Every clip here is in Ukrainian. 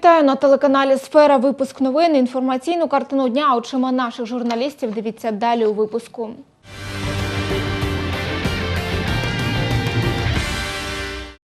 Вітаю на телеканалі Сфера. Випуск новин. Інформаційну картину дня очима наших журналістів. Дивіться далі у випуску.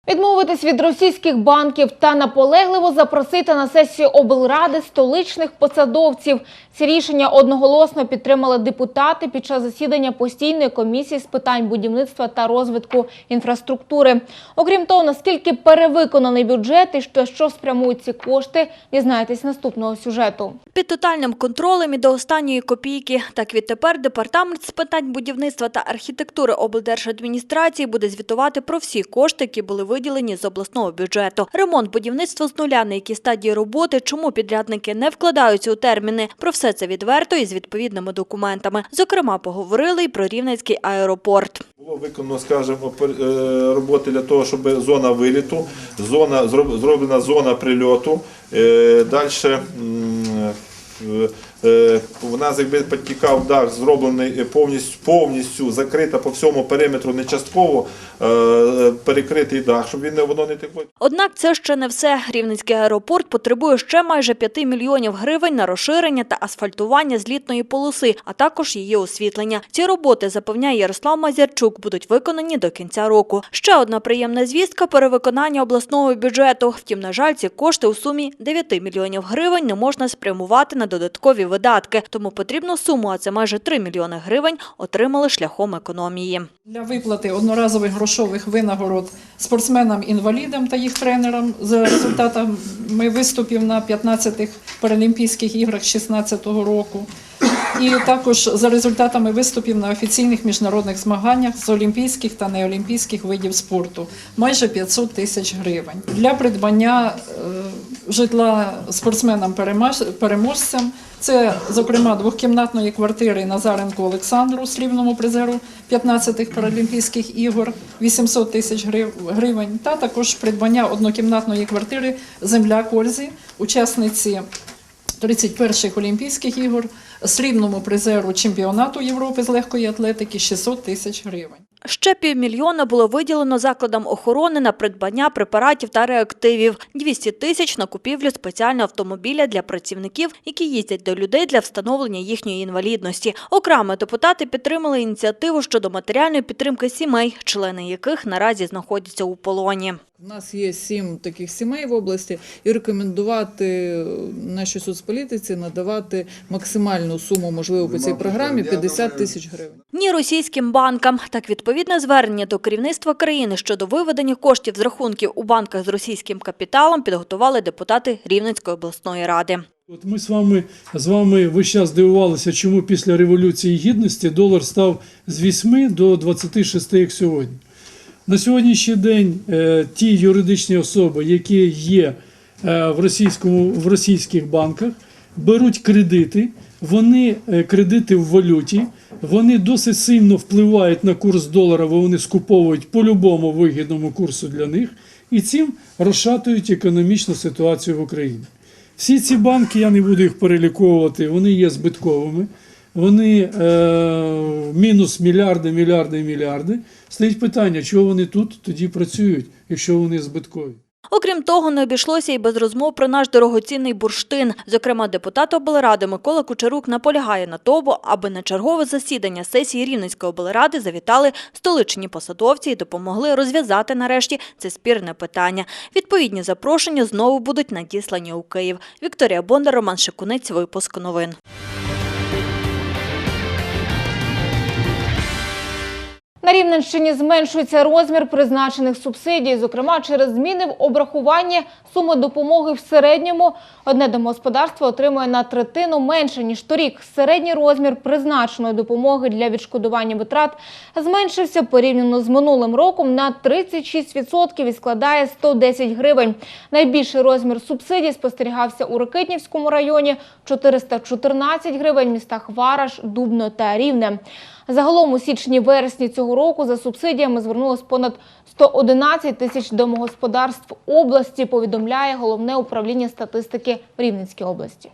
Відмовитись від російських банків та наполегливо запросити на сесію облради столичних посадовців. Ці рішення одноголосно підтримали депутати під час засідання постійної комісії з питань будівництва та розвитку інфраструктури. Окрім того, наскільки перевиконаний бюджет і що, що спрямують ці кошти, дізнаєтесь наступного сюжету. Під тотальним контролем і до останньої копійки. Так відтепер департамент з питань будівництва та архітектури облдержадміністрації буде звітувати про всі кошти, які були виділені з обласного бюджету. Ремонт будівництва з нуля, на якій стадії роботи, чому підрядники не вкладаються у терміни. Про все це відверто і з відповідними документами. Зокрема, поговорили і про Рівненський аеропорт. Було виконано, скажімо, е, роботи для того, щоб зона виліту, зона зроб- зроблена зона прильоту. Далі у нас якби підтікав дах, зроблений повністю, повністю закрита по всьому периметру, не частково е, перекритий дах, щоб він не воно не текло. Однак це ще не все. Рівненський аеропорт потребує ще майже 5 мільйонів гривень на розширення та асфальтування злітної полоси, а також її освітлення. Ці роботи, запевняє Ярослав Мазярчук, будуть виконані до кінця року. Ще одна приємна звістка – перевиконання обласного бюджету. Втім, на жаль, ці кошти у сумі 9 мільйонів гривень не можна спрямувати на додаткові видатки. Тому потрібну суму, а це майже 3 мільйони гривень, отримали шляхом економії. Для виплати одноразових грошових винагород спортсменам-інвалідам та їх тренерам за результатами виступів на 15-х Паралімпійських іграх 2016 року. І також за результатами виступів на офіційних міжнародних змаганнях з олімпійських та неолімпійських видів спорту майже 500 тисяч гривень. Для придбання е, житла спортсменам-переможцям це, зокрема, двохкімнатної квартири Назаренку Олександру, срібному призеру 15-х Паралімпійських ігор 800 тисяч грив- гривень, та також придбання однокімнатної квартири Земля Кользі, учасниці 31-х Олімпійських ігор, срібному призеру чемпіонату Європи з легкої атлетики 600 тисяч гривень. Ще півмільйона було виділено закладам охорони на придбання препаратів та реактивів, 200 тисяч на купівлю спеціального автомобіля для працівників, які їздять до людей для встановлення їхньої інвалідності. Окремо депутати підтримали ініціативу щодо матеріальної підтримки сімей, члени яких наразі знаходяться у полоні. У нас є сім таких сімей в області, і рекомендувати нашій соцполітиці надавати максимальну суму можливо по цій програмі 50 тисяч гривень. Ні російським банкам. Так, відповідне звернення до керівництва країни щодо виведення коштів з рахунків у банках з російським капіталом підготували депутати Рівненської обласної ради. От ми з вами з вами весь час дивувалися, чому після революції гідності долар став з 8 до 26, як сьогодні. На сьогоднішній день е, ті юридичні особи, які є е, в, російському, в російських банках, беруть кредити, вони е, кредити в валюті, вони досить сильно впливають на курс долара, бо вони скуповують по любому вигідному курсу для них, і цим розшатують економічну ситуацію в Україні. Всі ці банки, я не буду їх переліковувати, вони є збитковими. Вони е, мінус мільярди, мільярди, мільярди. Стоїть питання, чого вони тут тоді працюють, якщо вони збиткові. Окрім того, не обійшлося і без розмов про наш дорогоцінний бурштин. Зокрема, депутат облради Микола Кучерук наполягає на тому, аби на чергове засідання сесії Рівненської облради завітали столичні посадовці і допомогли розв'язати нарешті це спірне питання. Відповідні запрошення знову будуть надіслані у Київ. Вікторія Бондар, Роман Шикунець, випуск новин. На Рівненщині зменшується розмір призначених субсидій, зокрема через зміни в обрахуванні суми допомоги в середньому. Одне домогосподарство отримує на третину менше ніж торік. Середній розмір призначеної допомоги для відшкодування витрат зменшився порівняно з минулим роком на 36% і складає 110 гривень. Найбільший розмір субсидій спостерігався у Рокитнівському районі 414 гривень, містах Вараш, Дубно та Рівне. Загалом у січні-вересні цього року за субсидіями звернулось понад 111 тисяч домогосподарств області, повідомляє головне управління статистики в Рівненській області.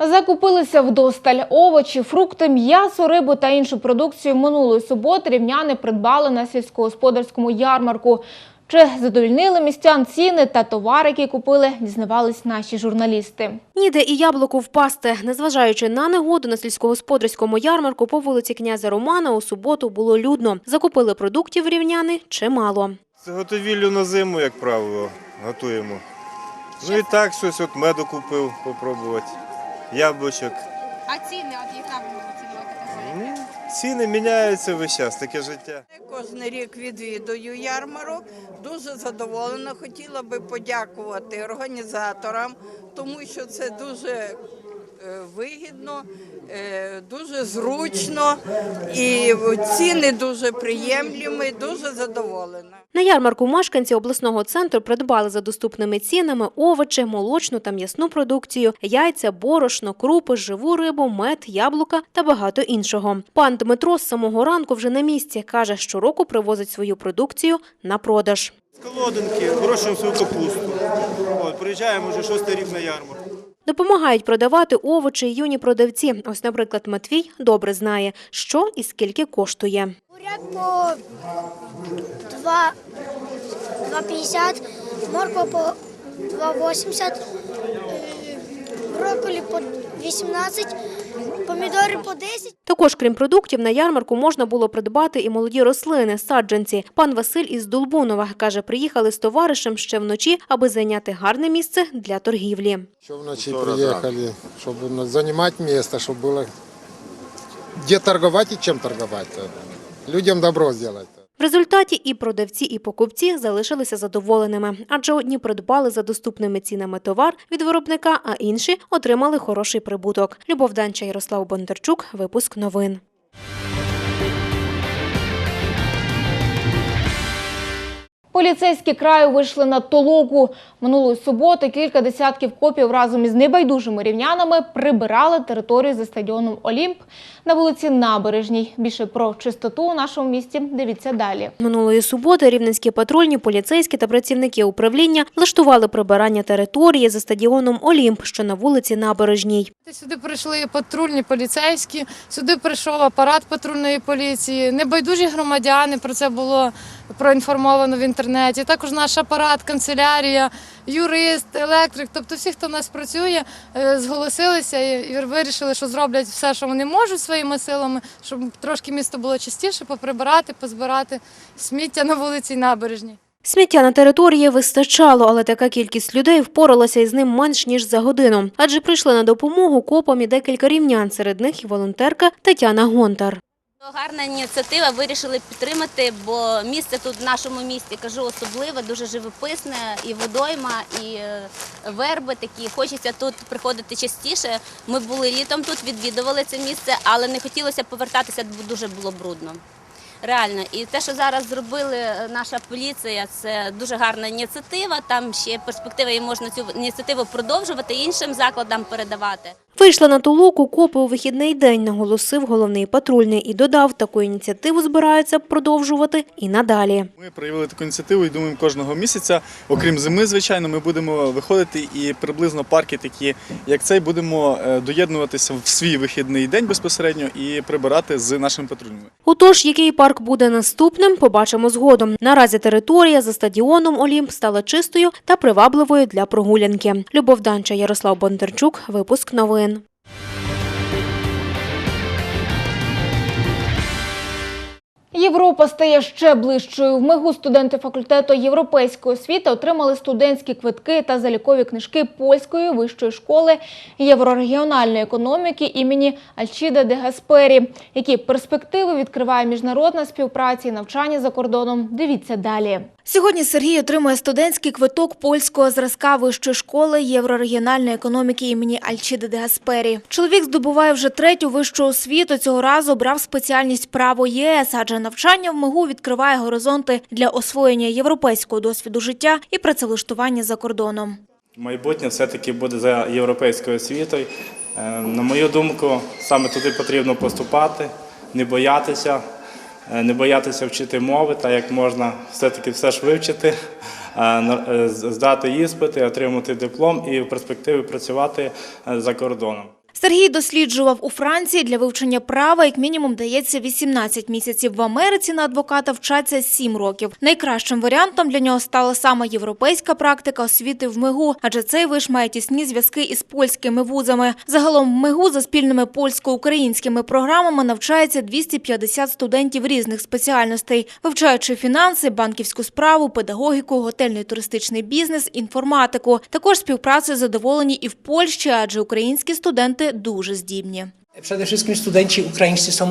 Закупилися вдосталь овочі, фрукти, м'ясо, рибу та іншу продукцію минулої суботи рівняни придбали на сільськогосподарському ярмарку. Чи задовільнили містян ціни та товари, які купили, дізнавались наші журналісти. Ніде і яблуку впасти. Незважаючи на негоду на сільськогосподарському ярмарку по вулиці князя Романа у суботу було людно. Закупили продуктів рівняни чимало. Заготовіллю на зиму, як правило, готуємо. Ну і так щось от меду купив попробувати. Яблучок. А ціни, от яка Ціни міняються весь час, таке життя. Кожен рік відвідую ярмарок. Дуже задоволена. Хотіла би подякувати організаторам, тому що це дуже вигідно, е, дуже зручно і ціни дуже приємлі. Дуже задоволена. На ярмарку мешканці обласного центру придбали за доступними цінами овочі, молочну та м'ясну продукцію, яйця, борошно, крупи, живу рибу, мед, яблука та багато іншого. Пан Дмитро з самого ранку вже на місці каже, щороку привозить свою продукцію на продаж. З колодинки, вирощуємо свою капусту. От, приїжджаємо вже шостий рік на ярмарку. Допомагають продавати овочі юні продавці. Ось, наприклад, Матвій добре знає, що і скільки коштує. Урядно по 2, 2,50, морква по 2,80, е, брокколі по 18, помідори по 10. Також, крім продуктів, на ярмарку можна було придбати і молоді рослини, саджанці. Пан Василь із Дулбунова каже, приїхали з товаришем ще вночі, аби зайняти гарне місце для торгівлі. Еще в ночи приехали, чтобы ну, занимать место, чтобы было где торговать и чем торговать. Людям добро сделать. В результаті і продавці, і покупці залишилися задоволеними, адже одні придбали за доступними цінами товар від виробника, а інші отримали хороший прибуток. Любов Данча, Ярослав Бондарчук, випуск новин. Поліцейські краю вийшли на толоку. Минулої суботи кілька десятків копів разом із небайдужими рівнянами прибирали територію за стадіоном Олімп на вулиці Набережній. Більше про чистоту у нашому місті дивіться далі. Минулої суботи рівненські патрульні, поліцейські та працівники управління влаштували прибирання території за стадіоном Олімп, що на вулиці Набережній. Сюди прийшли патрульні поліцейські, сюди прийшов апарат патрульної поліції. Небайдужі громадяни про це було проінформовано в інтернеті. Також наш апарат, канцелярія, юрист, електрик, тобто всі, хто в нас працює, е, зголосилися і і вирішили, що зроблять все, що вони можуть своїми силами, щоб трошки місто було чистіше, поприбирати, позбирати сміття на вулиці й набережній. Сміття на території вистачало, але така кількість людей впоралася із ним менш ніж за годину. Адже прийшли на допомогу копам і декілька рівнян, серед них і волонтерка Тетяна Гонтар. Гарна ініціатива, вирішили підтримати, бо місце тут в нашому місті, кажу, особливе, дуже живописне, і водойма, і е, верби такі. Хочеться тут приходити частіше. Ми були літом тут, відвідували це місце, але не хотілося повертатися, бо дуже було брудно. Реально, і те, що зараз зробили е, наша поліція, це дуже гарна ініціатива. Там ще перспектива і можна цю ініціативу продовжувати іншим закладам передавати. Вийшла на толоку копи у вихідний день, наголосив головний патрульний і додав, таку ініціативу збираються продовжувати і надалі. Ми проявили таку ініціативу і думаємо, кожного місяця, окрім зими, звичайно, ми будемо виходити і приблизно парки такі, як цей, будемо е, доєднуватися в свій вихідний день безпосередньо і прибирати з нашими патрульними. Отож, який парк буде наступним, побачимо згодом. Наразі територія за стадіоном Олімп стала чистою та привабливою для прогулянки. Любов Данча, Ярослав Бондарчук, випуск новин. Європа стає ще ближчою. В Мигу студенти факультету європейської освіти отримали студентські квитки та залікові книжки польської вищої школи єврорегіональної економіки імені Альчіда де Гаспері. Які перспективи відкриває міжнародна співпраця і навчання за кордоном? Дивіться далі. Сьогодні Сергій отримує студентський квиток польського зразка вищої школи єврорегіональної економіки імені Альчіда де Гаспері. Чоловік здобуває вже третю вищу освіту. Цього разу обрав спеціальність право ЄС, адже навчання в МИГУ відкриває горизонти для освоєння європейського досвіду життя і працевлаштування за кордоном. Майбутнє все-таки буде за європейською освітою. Е, На мою думку, саме туди потрібно поступати, не боятися, не боятися вчити мови, так як можна все-таки все ж вивчити, е, е, здати іспити, отримати диплом і в перспективі працювати е, за кордоном. Сергій досліджував у Франції для вивчення права, як мінімум дається 18 місяців. В Америці на адвоката вчаться 7 років. Найкращим варіантом для нього стала саме європейська практика освіти в МИГУ, адже цей виш має тісні зв'язки із польськими вузами. Загалом в МИГУ за спільними польсько-українськими програмами навчається 250 студентів різних спеціальностей, вивчаючи фінанси, банківську справу, педагогіку, готельний туристичний бізнес, інформатику. Також співпрацею задоволені і в Польщі, адже українські студенти дуже здібні.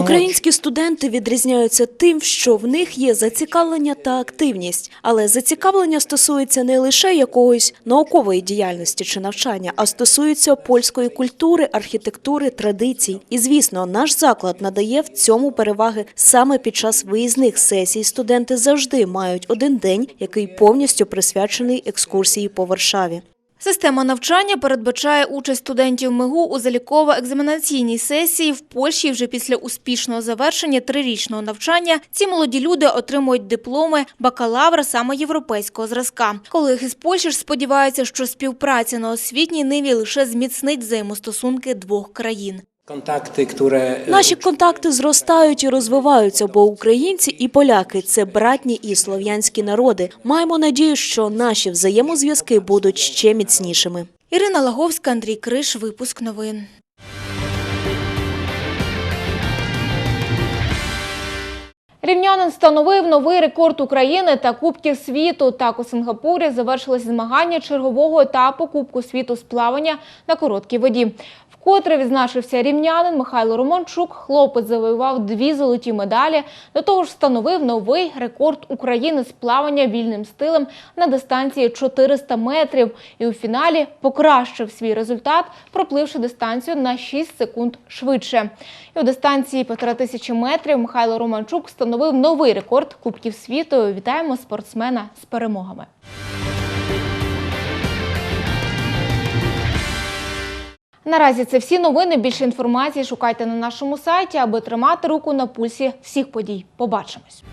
Українські студенти відрізняються тим, що в них є зацікавлення та активність. Але зацікавлення стосується не лише якогось наукової діяльності чи навчання, а стосується польської культури, архітектури, традицій. І звісно, наш заклад надає в цьому переваги саме під час виїзних сесій. Студенти завжди мають один день, який повністю присвячений екскурсії по Варшаві. Система навчання передбачає участь студентів МИГУ у заліково-екзаменаційній сесії в Польщі. Вже після успішного завершення трирічного навчання ці молоді люди отримують дипломи бакалавра саме європейського зразка. Колеги з Польщі ж сподіваються, що співпраця на освітній ниві лише зміцнить взаємостосунки двох країн. Kontakty, które e, Наші контакти зростають і розвиваються, бо українці і поляки це братні і слов'янські народи. Маємо надію, що наші взаємозв'язки будуть ще міцнішими. Ірина Лаговська, Андрій Криш, випуск новин. Рівнянин встановив новий рекорд України та Кубків світу. Так у Сингапурі завершились змагання чергового етапу Кубку світу з плавання на короткій воді. Вкотре відзначився рівнянин Михайло Романчук. Хлопець завоював дві золоті медалі. До того ж, встановив новий рекорд України з плавання вільним стилем на дистанції 400 метрів. І у фіналі покращив свій результат, пропливши дистанцію на 6 секунд швидше. І у дистанції півтора тисячі метрів Михайло Романчук встановив новий рекорд Кубків світу. Вітаємо спортсмена з перемогами. Наразі це всі новини. Більше інформації шукайте на нашому сайті, аби тримати руку на пульсі всіх подій. Побачимось.